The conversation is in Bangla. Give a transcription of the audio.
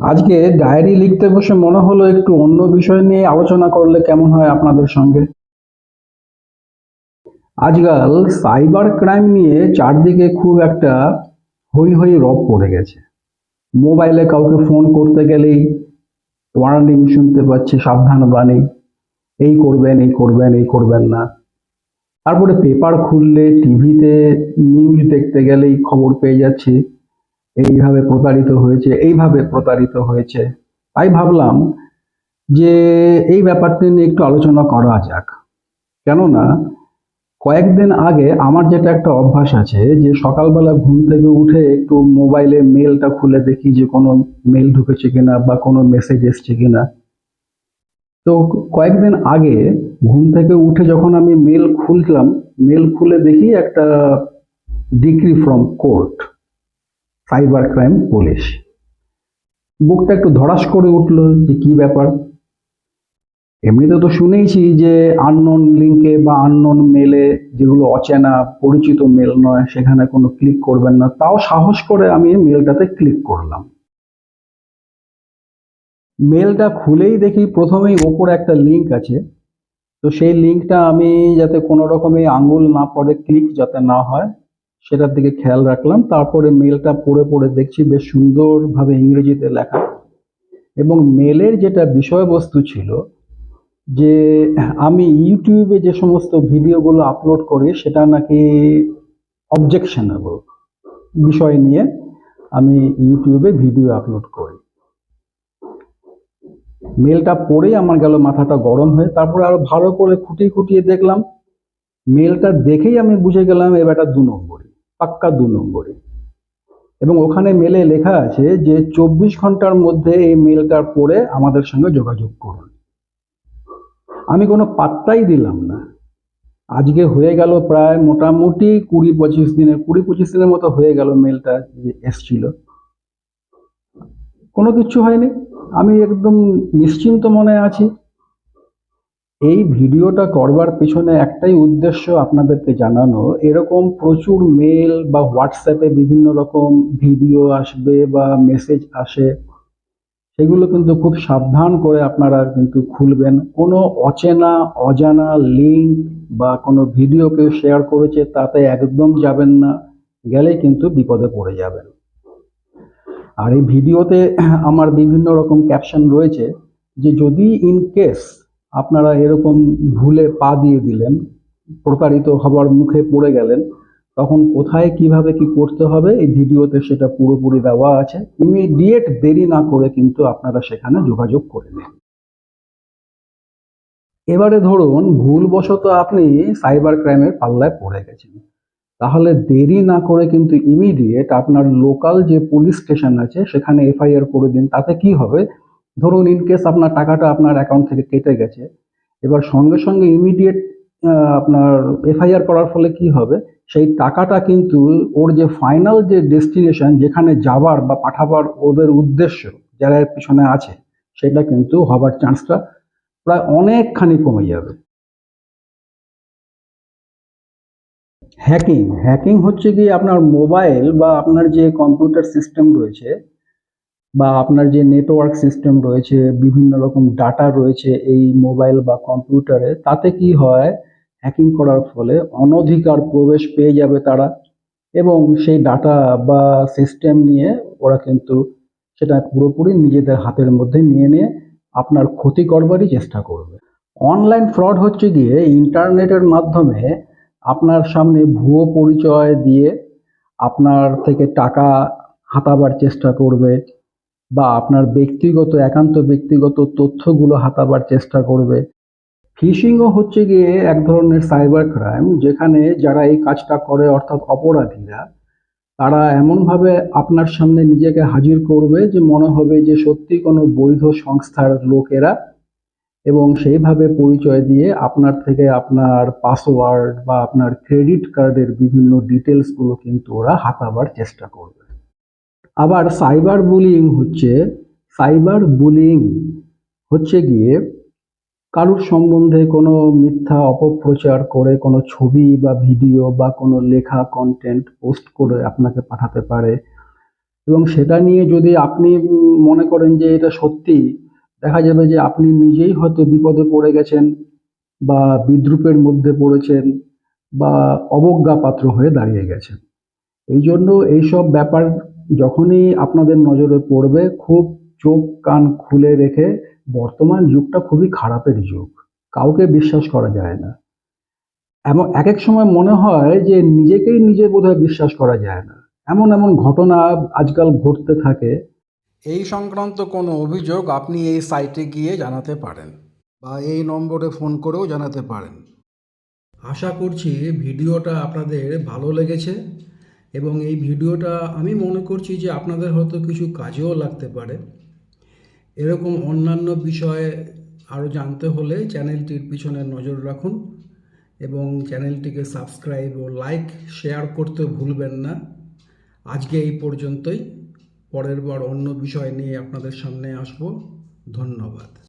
আজকে ডায়েরি লিখতে বসে মনে হলো একটু অন্য বিষয় নিয়ে আলোচনা করলে কেমন হয় আপনাদের সঙ্গে? আজকাল সাইবার ক্রাইম নিয়ে চারদিকে খুব একটা হই হই রব পড়ে গেছে। মোবাইলে কাউকে ফোন করতে গেলেই ওয়ার্নিং শুনতে পাচ্ছি সাবধান বাণী এই করবেন এই করবেন এই করবেন না। তারপরে পেপার খুললে টিভিতে নিউজ দেখতে গেলেই খবর পেয়ে যাচ্ছি। এইভাবে প্রতারিত হয়েছে, এইভাবে প্রতারিত হয়েছে। তাই ভাবলাম যে এই ব্যাপারটি নিয়ে একটু আলোচনা করা যাক। কেননা, কয়েকদিন আগে আমার যেটা একটা অভ্যাস আছে যে সকালবেলা ঘুম থেকে উঠে একটু মোবাইলে মেলটা খুলে দেখি যে কোনো মেল ঢুকেছে কিনা বা কোনো মেসেজ এসছে কিনা। তো কয়েকদিন আগে ঘুম থেকে উঠে যখন আমি মেল খুললাম, মেল খুলে দেখি একটা decree from court. Cyber crime police. বুকটা একটু ধরাস করে উঠল যে কি ব্যাপার। এমনিতে তো শুনেইছি যে আননোন লিঙ্কে বা আননোন মেলে যেগুলো অচেনা, পরিচিত মেল নয়, সেখানে কোনো ক্লিক করবেন না। তাও সাহস করে আমি মেলটাতে ক্লিক করলাম। মেলটা খুলেই দেখি প্রথমেই ওপরে একটা লিঙ্ক আছে। তো সেই লিঙ্কটা আমি যাতে কোনো রকমে আঙুল না পড়ে ক্লিক যাতে না হয় সেটার দিকে খেয়াল রাখলাম। তারপরে মেলটা পড়ে পড়ে দেখছি বেশ সুন্দরভাবে ইংরেজিতে লেখা। এবং মেলের যেটা বিষয়বস্তু ছিল যে, আমি ইউটিউবে যে সমস্ত ভিডিওগুলো আপলোড করি, সেটা নাকি অবজেকশনেবল বিষয় নিয়ে আমি ইউটিউবে ভিডিও আপলোড করি। মেলটা পড়েই আমার গেল, মাথাটা গরম হয়ে, তারপরে আরও ভালো করে খুঁটিয়ে খুঁটিয়ে দেখলাম। মেলটা দেখেই আমি বুঝে গেলাম, এ দু নম্বরই। পাক্কা দু নম্বরে। এবং ওখানে মেলে লেখা আছে যে, চব্বিশ ঘণ্টার মধ্যে এই মেলটা পড়ে আমাদের সঙ্গে যোগাযোগ করুন। আমি কোনো পাত্তাই দিলাম না। আজকে হয়ে গেল প্রায় মোটামুটি কুড়ি পঁচিশ দিনের, কুড়ি পঁচিশ দিনের মতো হয়ে গেল মেলটা যে এসছিল। কোনো কিছু হয়নি। আমি একদম নিশ্চিন্ত মনে আছি। এই ভিডিওটা করবার পিছনে একটাই উদ্দেশ্য আপনাদেরকে জানানো, এরকম প্রচুর মেল বা হোয়াটসঅ্যাপে বিভিন্ন রকম ভিডিও আসবে বা মেসেজ আসে, সেগুলো কিন্তু খুব সাবধান করে আপনারা কিন্তু খুলবেন। কোনো অচেনা, অজানা লিঙ্ক বা কোনো ভিডিও কেউ শেয়ার করেছে, তাতে একদম যাবেন না, গেলে কিন্তু বিপদে পড়ে যাবেন। আর এই ভিডিওতে আমার বিভিন্ন রকম ক্যাপশন রয়েছে যে, যদি ইন কেস আপনারা এরকম ভুলে পা দিয়ে দিলেন, প্রতারিত হবার মুখে পড়ে গেলেন, তখন কোথায় কীভাবে কি করতে হবে এই ভিডিওতে সেটা পুরোপুরি দেওয়া আছে। ইমিডিয়েট দেরি না করে কিন্তু আপনারা সেখানে যোগাযোগ করে নেন। এবারে ধরুন, ভুলবশত আপনি সাইবার ক্রাইমের পাল্লায় পড়ে গেছেন। তাহলে দেরি না করে কিন্তু ইমিডিয়েট আপনার লোকাল যে পুলিশ স্টেশন আছে, সেখানে এফআইআর করে দিন, তাতে কি হবে? ধরুন ইন কেস আপনার টাকাটা আপনার অ্যাকাউন্ট থেকে কেটে গেছে, এবার সঙ্গে সঙ্গে ইমিডিয়েট আপনার এফআইআর করার ফলে কি হবে? সেই টাকাটা কিন্তু ওর যে ফাইনাল যে ডেস্টিনেশন যেখানে যাবার বা পাঠাবার ওদের উদ্দেশ্য যারা এর পিছনে আছে, সেটা কিন্তু হবার চান্সটা প্রায় অনেকখানি কমে যাবে। হ্যাকিং হ্যাকিং হচ্ছে কি আপনার মোবাইল বা আপনার যে কম্পিউটার সিস্টেম রয়েছে বা আপনার যে নেটওয়ার্ক সিস্টেম রয়েছে, বিভিন্ন রকম ডাটা রয়েছে এই মোবাইল বা কম্পিউটারে তাতে কি হয়? হ্যাকিং করার ফলে অনধিকার প্রবেশ পেয়ে যাবে তারা এবং সেই ডাটা বা সিস্টেম নিয়ে ওরা কিন্তু সেটা পুরোপুরি নিজেদের হাতের মধ্যে নিয়ে নিয়ে আপনার ক্ষতি করবারই চেষ্টা করবে। অনলাইন ফ্রড হচ্ছে গিয়ে ইন্টারনেটের মাধ্যমে আপনার সামনে ভুয়ো পরিচয় দিয়ে আপনার থেকে টাকা হাতাবার চেষ্টা করবে। বা আপনার ব্যক্তিগত, একান্ত ব্যক্তিগত তথ্যগুলো হাতাবার চেষ্টা করবে। ফিশিংও হচ্ছে গিয়ে এক ধরনের সাইবার ক্রাইম যেখানে যারা এই কাজটা করে অর্থাৎ অপরাধীরা, তারা এমনভাবে আপনার সামনে নিজেকে হাজির করবে যে মনে হবে যে সত্যি কোনো বৈধ সংস্থার লোকেরা এবং সেইভাবে পরিচয় দিয়ে আপনার থেকে আপনার পাসওয়ার্ড বা আপনার ক্রেডিট কার্ডের বিভিন্ন ডিটেলসগুলো কিন্তু ওরা হাতাবার চেষ্টা করবে। আবার সাইবার বুলিং হচ্ছে সাইবার বুলিং হচ্ছে গিয়ে কারুর সম্বন্ধে কোনো মিথ্যা অপপ্রচার করে কোনো ছবি বা ভিডিও বা কোনো লেখা কন্টেন্ট পোস্ট করে আপনাকে পাঠাতে পারে। এবং সেটা নিয়ে যদি আপনি মনে করেন যে এটা সত্যি, দেখা যাবে যে আপনি নিজেই হয়তো বিপদে পড়ে গেছেন বা বিদ্রুপের মধ্যে পড়েছেন বা অবজ্ঞাপাত্র হয়ে দাঁড়িয়ে গেছেন। এই জন্য এইসব ব্যাপার যখনই আপনাদের নজরে পড়বে, খুব চোখ কান খুলে রেখে বর্তমান যুগটা খুবই খারাপের যুগ। কাউকে বিশ্বাস করা যায় না। এমন এক এক সময় মনে হয় যে নিজেকেই নিজে বোধহয় বিশ্বাস করা যায় না। এমন এমন ঘটনা আজকাল ঘটতে থাকে। এই সংক্রান্ত কোনো অভিযোগ আপনি এই সাইটে গিয়ে জানাতে পারেন বা এই নম্বরে ফোন করেও জানাতে পারেন। আশা করছি ভিডিওটা আপনাদের ভালো লেগেছে। এবং এই ভিডিওটা আমি মনে করছি যে আপনাদের হয়তো কিছু কাজেও লাগতে পারে। এরকম অন্যান্য বিষয়ে আরও জানতে হলে চ্যানেলটির পিছনে নজর রাখুন এবং চ্যানেলটিকে সাবস্ক্রাইব ও লাইক, শেয়ার করতে ভুলবেন না। আজকে এই পর্যন্তই। পরের বার অন্য বিষয় নিয়ে আপনাদের সামনে আসব। ধন্যবাদ।